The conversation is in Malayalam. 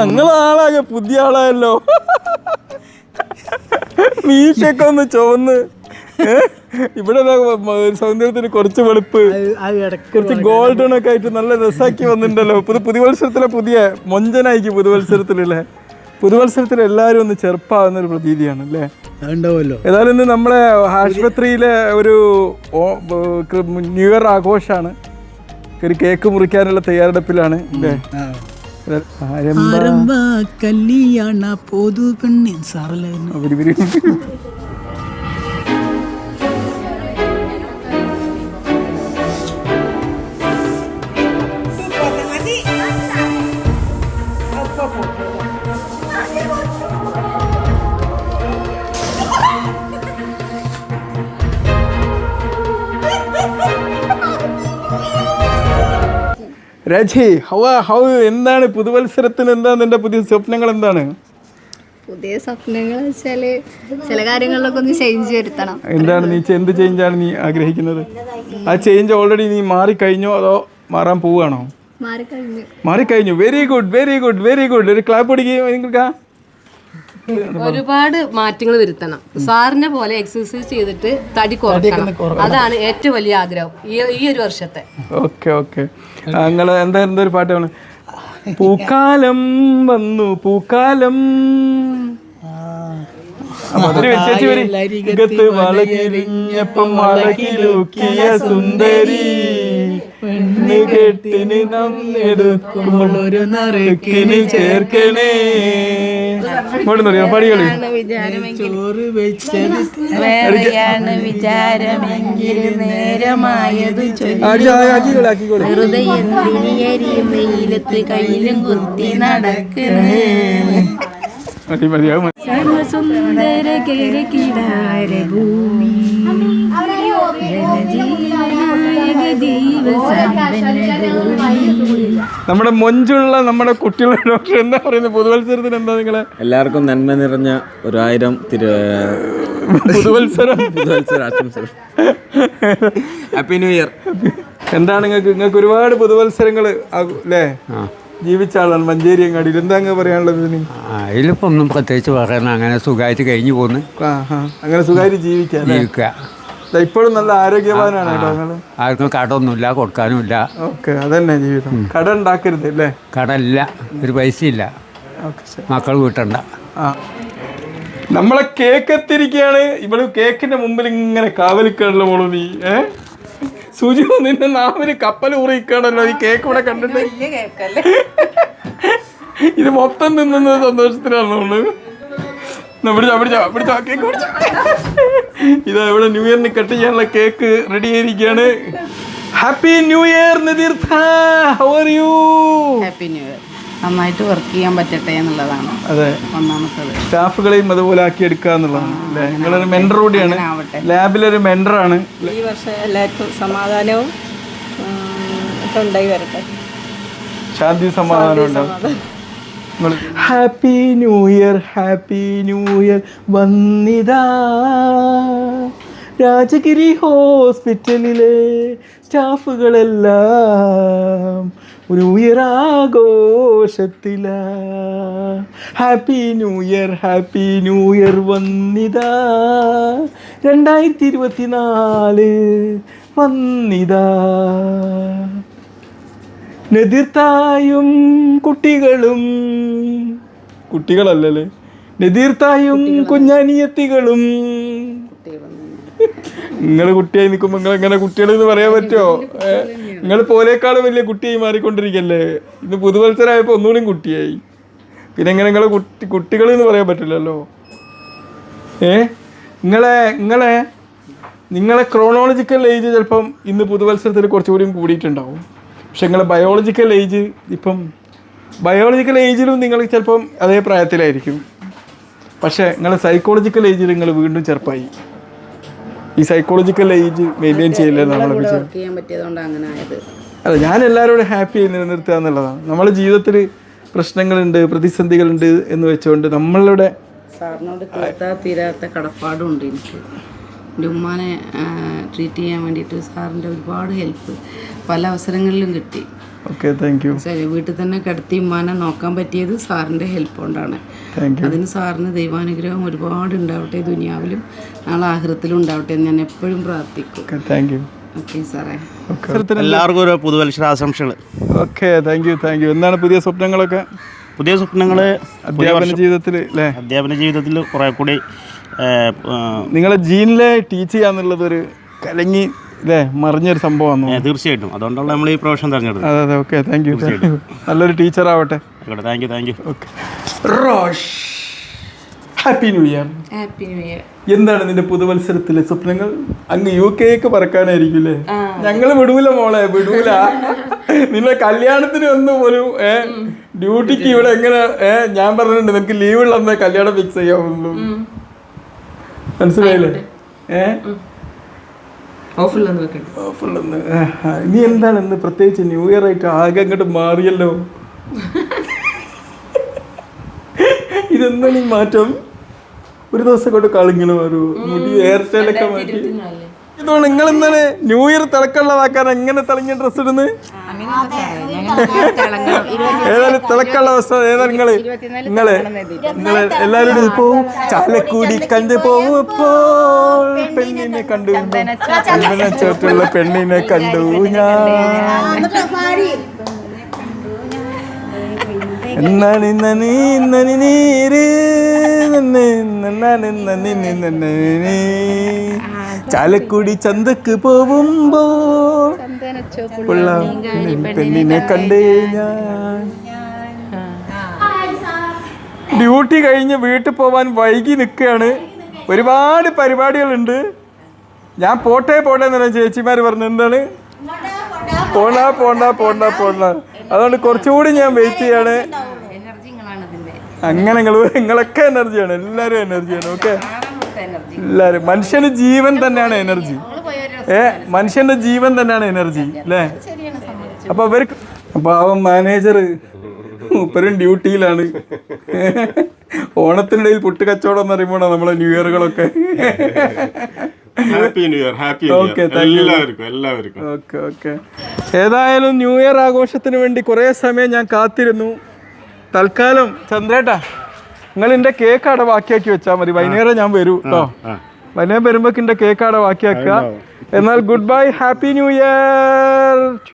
ഞങ്ങളാളാകെ പുതിയ ആളായല്ലോ. മീശയൊക്കെ ഒന്ന് ചുവന്ന്. ഇവിടെ സൗന്ദര്യത്തിന് കുറച്ച് വെളുപ്പ്. കുറച്ച് ഗോൾഡൺ ഒക്കെ ആയിട്ട് നല്ല രസാക്കി വന്നിട്ടുണ്ടല്ലോ. പുതു പുതുവത്സരത്തിലെ പുതിയ മൊഞ്ചനായിരിക്കും പുതുവത്സരത്തിലല്ലേ പുതുവത്സരത്തിൽ എല്ലാവരും ഒന്ന് ചെറുപ്പാകുന്ന ഒരു പ്രതീതിയാണ് അല്ലേ? ഏതായാലും ഇന്ന് നമ്മളെ ആശുപത്രിയിലെ ഒരു ന്യൂ ഇയർ ആഘോഷമാണ് ഒരു കേക്ക് മുറിക്കാനുള്ള തയ്യാറെടുപ്പിലാണ് അല്ലേ? ആരംഭ കല്യാണ പൊതു പെണ്ണിൻ സാറല്ലായിരുന്നു രജി ഹൗ ഹൗ എന്താണ് പുതുവത്സരത്തിന് എന്താണ് നിന്റെ പുതിയ സ്വപ്നങ്ങൾ എന്താണ്? പുതിയ സ്വപ്നങ്ങൾ വെച്ചാൽ ചില കാര്യങ്ങളിലൊക്കെ ഒന്ന് ചേഞ്ച് വരുത്തണം. എന്താണ് നീ എന്ത് ചേഞ്ചാണ് നീ ആഗ്രഹിക്കുന്നത്? ആ ചേഞ്ച് ഓൾറെഡി നീ മാറിക്കഴിഞ്ഞോ അതോ മാറാൻ പോവുകയാണോ? മാറിക്കഴിഞ്ഞു. മാറിക്കഴിഞ്ഞു. Very good very good very good ഒരു ക്ലാപ്പ് അടിക്കുക നിങ്ങൾക്ക് ഒരുപാട് മാറ്റങ്ങൾ വരുത്തണം. സാറിനെ പോലെ എക്സസൈസ് ചെയ്തിട്ട് തടി കുറക്കണം. അതാണ് ഏറ്റവും വലിയ ആഗ്രഹം. ഈ ഈ ഒരു വർഷത്തെ. Okay okay. നിങ്ങൾ എന്താ എന്തൊരു ഒരു പാട്ടാണ് പൂക്കാലം വന്നു പൂക്കാലം. വളകിരിഞ്ഞപ്പം വളകിലൂക്കിയ സുന്ദരി. കെട്ടിന് നന്നെടുക്കുമ്പോൾ ഒരു നറുക്കിന് ചേർക്കണേ. പടികളി ചോറ് വെച്ചത് വിചാരമെങ്കിൽ നേരമായത് വെയിലത്ത് കയ്യിലും കുത്തി നടക്കണേ. മതി മതിയാവും സുന്ദര കിടക്കിടാര ഭൂമി നമ്മുടെ മൊഞ്ചുള്ള നമ്മുടെ കുട്ടികളുടെ ഡോക്ടർ എന്താ പറയുന്നത്? പുതുവത്സരത്തിന് എന്താ നിങ്ങളെ? എല്ലാവർക്കും നന്മ നിറഞ്ഞ ഒരായിരം തിരു പുതുവത്സരം. പുതുവത്സര ആശംസകൾ. ഹാപ്പി ന്യൂ ഇയർ എന്താണ് നിങ്ങൾക്ക്? നിങ്ങൾക്ക് ഒരുപാട് പുതുവത്സരങ്ങൾ അല്ലേ ജീവിച്ച ആളാണ് മഞ്ചേരി അങ്ങാടിയിൽ എന്താ അങ്ങ് പറയാനുള്ളത് ഇതിന്? അതിലിപ്പോൾ ഒന്നും പ്രത്യേകിച്ച് പറയണം അങ്ങനെ സുഖമായിട്ട് കഴിഞ്ഞു ആ അങ്ങനെ സുഖമായിട്ട് ജീവിക്കാം ജീവിക്കുക ഇപ്പോഴും നല്ല ആരോഗ്യവാനാണ് കേട്ടോ ആർക്കും കടമൊന്നുമില്ല കൊടുക്കാനുമില്ല. ഓക്കെ അതന്നെ ജീവിതം. കട ഉണ്ടാക്കരുത് അല്ലേ? കടമില്ല ഒരു പൈസയില്ല. ഇല്ല മക്കൾ വീട്ടണ്ട. നമ്മളെ കേക്ക് എത്തിരിക്കുകയാണ് ഇവൾ കേക്കിന്റെ മുമ്പിൽ ഇങ്ങനെ കാവലിക്കാണല്ലോ മോളു നീ ഏ? സുജി നിന്റെ നാവിന് കപ്പൽ ഊറിയിക്കാണല്ലോ ഈ കേക്ക് ഇവിടെ കണ്ടിട്ട്. ഇത് മൊത്തം നിന്നത് സന്തോഷത്തിലാണ് നമ്മൾ പിടിച്ചോ, പിടിച്ചോ, പിടിച്ചോ, കേക്ക് പിടിച്ചോ. ഇതാ ഇവിടെ ന്യൂ ഇയറിന് കട്ട് ചെയ്യാനുള്ള കേക്ക് റെഡി ആയിരിക്കുകയാണ് happy new year Nitheertha. How are you happy new year നന്നായിട്ട് വർക്ക് ചെയ്യാൻ പറ്റട്ടെ എന്നുള്ളതാണ് അതെ. ഒന്നാമത്തത്. സ്റ്റാഫുകളെയും അതുപോലെ ആക്കി എടുക്കുക എന്നുള്ളതാണ്. നിങ്ങളൊരു മെൻഡർ കൂടിയാണ്. ലാബിലൊരു മെന്ററാണ് ഈ വർഷം എല്ലാവർക്കും സമാധാനവും ഉണ്ടായി വരട്ടെ. ശാന്തി സമാധാനം. ഉണ്ടാവും happy new year happy new year വന്നിതാ. Rajagiri ഹോസ്പിറ്റലിലെ സ്റ്റാഫുകളെല്ലാം ഒരു year ആഘോഷത്തില happy new year happy new year വന്നിതാ. രണ്ടായിരത്തി ഇരുപത്തിനാല് വന്നിതാ. നെതിർത്തായും കുട്ടികളും. കുട്ടികളല്ലേ? നെതിർത്തായും കുഞ്ഞാനിയത്തികളും. നിങ്ങൾ കുട്ടിയായി നിൽക്കുമ്പോൾ നിങ്ങൾ എങ്ങനെ കുട്ടികൾ എന്ന് പറയാൻ പറ്റുമോ നിങ്ങൾ പോലേക്കാളും വലിയ കുട്ടിയായി മാറിക്കൊണ്ടിരിക്കല്ലേ? ഇന്ന് പുതുവത്സരമായപ്പോൾ ഒന്നുകൂടിയും കുട്ടിയായി. പിന്നെ എങ്ങനെ നിങ്ങളെ കുട്ടി കുട്ടികൾ എന്ന് പറയാൻ പറ്റില്ലല്ലോ? ഏ നിങ്ങളെ നിങ്ങളെ നിങ്ങളെ ക്രോണോളജിക്കൽ ഏജ് ചിലപ്പം ഇന്ന് പുതുവത്സരത്തിൽ കുറച്ചുകൂടിയും കൂടിയിട്ടുണ്ടാവും. പക്ഷെ നിങ്ങളെ ബയോളജിക്കൽ ഏജ് ഇപ്പം ബയോളജിക്കൽ ഏജിലും നിങ്ങൾ ചിലപ്പം അതേ പ്രായത്തിലായിരിക്കും. പക്ഷേ നിങ്ങളെ സൈക്കോളജിക്കൽ ഏജിൽ നിങ്ങൾ വീണ്ടും ചെറുപ്പമായി ഈ സൈക്കോളജിക്കൽ ഏജ് മെയിന്റെയിൻ ചെയ്യില്ല നമ്മളെ അല്ല ഞാൻ എല്ലാവരോടും ഹാപ്പി നിലനിർത്തുക എന്നുള്ളതാണ്. നമ്മളെ ജീവിതത്തിൽ പ്രശ്നങ്ങളുണ്ട് പ്രതിസന്ധികളുണ്ട് എന്ന് വെച്ചുകൊണ്ട് നമ്മളുടെ സാറിനോട് തീരാത്ത തീരാത്ത കടപ്പാടുണ്ട് എനിക്ക്. എന്റെ ഉമ്മാനെ ട്രീറ്റ് ചെയ്യാൻ വേണ്ടിയിട്ട് സാറിന്റെ ഒരുപാട് ഹെൽപ്പ് പല അവസരങ്ങളിലും കിട്ടി. ഓക്കെ താങ്ക് യു ശരി വീട്ടിൽ തന്നെ കിടത്തി ഉമ്മാനെ നോക്കാൻ പറ്റിയത് സാറിന്റെ ഹെൽപ്പ് കൊണ്ടാണ്. അതിന് സാറിന് ദൈവാനുഗ്രഹം ഒരുപാട് ഉണ്ടാവട്ടെ ദുനിയാവിലും നാളെ ആഹൃത്തിലും ഉണ്ടാവട്ടെ എന്ന് ഞാൻ എപ്പോഴും പ്രാർത്ഥിക്കും. ഓക്കെ താങ്ക് യു ഓക്കെ സാറേ. ഓക്കെ എല്ലാവർക്കും ഒരു പുതുവത്സരാശംസകൾ okay thank you thank you എന്താണ് പുതിയ സ്വപ്നങ്ങളൊക്കെ? പുതിയ സ്വപ്നങ്ങൾ അധ്യാപന ജീവിതത്തിൽ അധ്യാപന ജീവിതത്തിൽ കുറേ കൂടി നിങ്ങളെ ജീനിലെ ടീച്ച് ചെയ്യാന്നുള്ളത് ഒരു കലങ്ങി അല്ലേ മറിഞ്ഞൊരു സംഭവമാണ് തീർച്ചയായിട്ടും. അതുകൊണ്ടാണ് നമ്മൾ ഈ പ്രൊഫഷൻ തിരഞ്ഞെടുത്തത്. അതെ അതെ ഓക്കെ താങ്ക് യു നല്ലൊരു ടീച്ചർ ആവട്ടെ. Thank you thank you okay Rosh happy new year happy new year എന്താണ് നിന്റെ പുതുവത്സരത്തിലെ സ്വപ്നങ്ങൾ? അങ്ങ് യു കെക്ക് പറക്കാനായിരിക്കില്ലേ ഞങ്ങൾ വിടൂല മോളെ വിടൂല. നിന്നെ കല്യാണത്തിന് ഒന്ന് ഒരു ഏ ഡ്യൂട്ടിക്ക് ഇവിടെ എങ്ങനെ ഞാൻ പറഞ്ഞിട്ടുണ്ട് നിനക്ക് ലീവ് ഉള്ള കല്യാണം ഫിക്സ് ചെയ്യാവുള്ളൂ. മനസ്സിലായില്ലേ? ഏ? ഓഫിലൊന്ന് വെക്കട്ടെ ഫുള്ളൊന്ന് നീ എന്താണ് ഇന്ന് പ്രത്യേകിച്ച് ന്യൂ ഇയർ ആയിട്ട് ആകെ അങ്ങോട്ട് മാറിയല്ലോ? ഇതെന്താണ് ഈ മാറ്റം? ഒരു ദിവസം കൊണ്ട് കളിങ്ങനെ വരൂ. മുടി ഹെയർ സ്റ്റൈലൊക്കെ മാറ്റി. ഇതോ നിങ്ങൾ എന്താണ് ന്യൂ ഇയർ തിളക്കമുള്ളതാക്കാൻ എങ്ങനെ തിളങ്ങിയ ഡ്രസ്സ് ഇടുന്നത്? ഏതായാലും തിളക്കമുള്ള അവസ്ഥ ഏതാ നിങ്ങൾ? നിങ്ങൾ നിങ്ങൾ എല്ലാവരും പോവും ചാലക്കൂടി കണ്ടു പോവുമ്പോൾ പെണ്ണിനെ കണ്ടു. ചോട്ടുള്ള പെണ്ണിനെ കണ്ടു ഞാൻ. നനി നനി നീര്. നനി നി നന്ന് നീ. ചാലക്കുടി ചന്തക്ക് പോവുമ്പോൾ പെണ്ണിനെ കണ്ടേ ഞാൻ. ഡ്യൂട്ടി കഴിഞ്ഞ് വീട്ടിൽ പോവാൻ വൈകി നിൽക്കുകയാണ്. ഒരുപാട് പരിപാടികളുണ്ട്. ഞാൻ പോട്ടെ പോട്ടെ എന്ന് പറഞ്ഞ ചേച്ചിമാർ പറഞ്ഞു എന്താണ്? പോണ്ട പോണ്ട പോണ്ട പോണ്ട. അതുകൊണ്ട് കുറച്ചുകൂടി ഞാൻ വെയിറ്റ് ചെയ്യാണ്. അങ്ങനെ നിങ്ങൾ നിങ്ങളൊക്കെ എനർജിയാണ് എല്ലാവരും എനർജിയാണ് ഓക്കെ എല്ലാവരും മനുഷ്യന് ജീവൻ തന്നെയാണ് എനർജി ഏ മനുഷ്യന്റെ ജീവൻ തന്നെയാണ് എനർജി അല്ലേ അപ്പൊ അവർക്ക് അപ്പൊ അവൻ മാനേജർ മൂപ്പരും ഡ്യൂട്ടിയിലാണ് ഓണത്തിനിടയിൽ പുട്ട് കച്ചവടം എന്ന് പറയുമ്പോഴാണ് നമ്മളെ ന്യൂ ഇയറുകളൊക്കെ ഹാപ്പി ന്യൂ ഇയർ ഹാപ്പി എല്ലാവർക്കും എല്ലാവർക്കും. ഓക്കെ ഓക്കെ ഏതായാലും ന്യൂ ഇയർ ആഘോഷത്തിന് വേണ്ടി കുറേ സമയം ഞാൻ കാത്തിരുന്നു. തൽക്കാലം ചന്ദ്രേട്ടാ നിങ്ങൾ എന്റെ കേക്ക് അവിടെ ബാക്കിയാക്കി വെച്ചാൽ മതി. വൈകുന്നേരം ഞാൻ വരൂ കേട്ടോ വൈകുന്നേരം പെരുമ്പക്കിന്റെ എന്റെ കേക്ക് അവിടെ ബാക്കിയാക്കുക എന്നാൽ good bye happy new year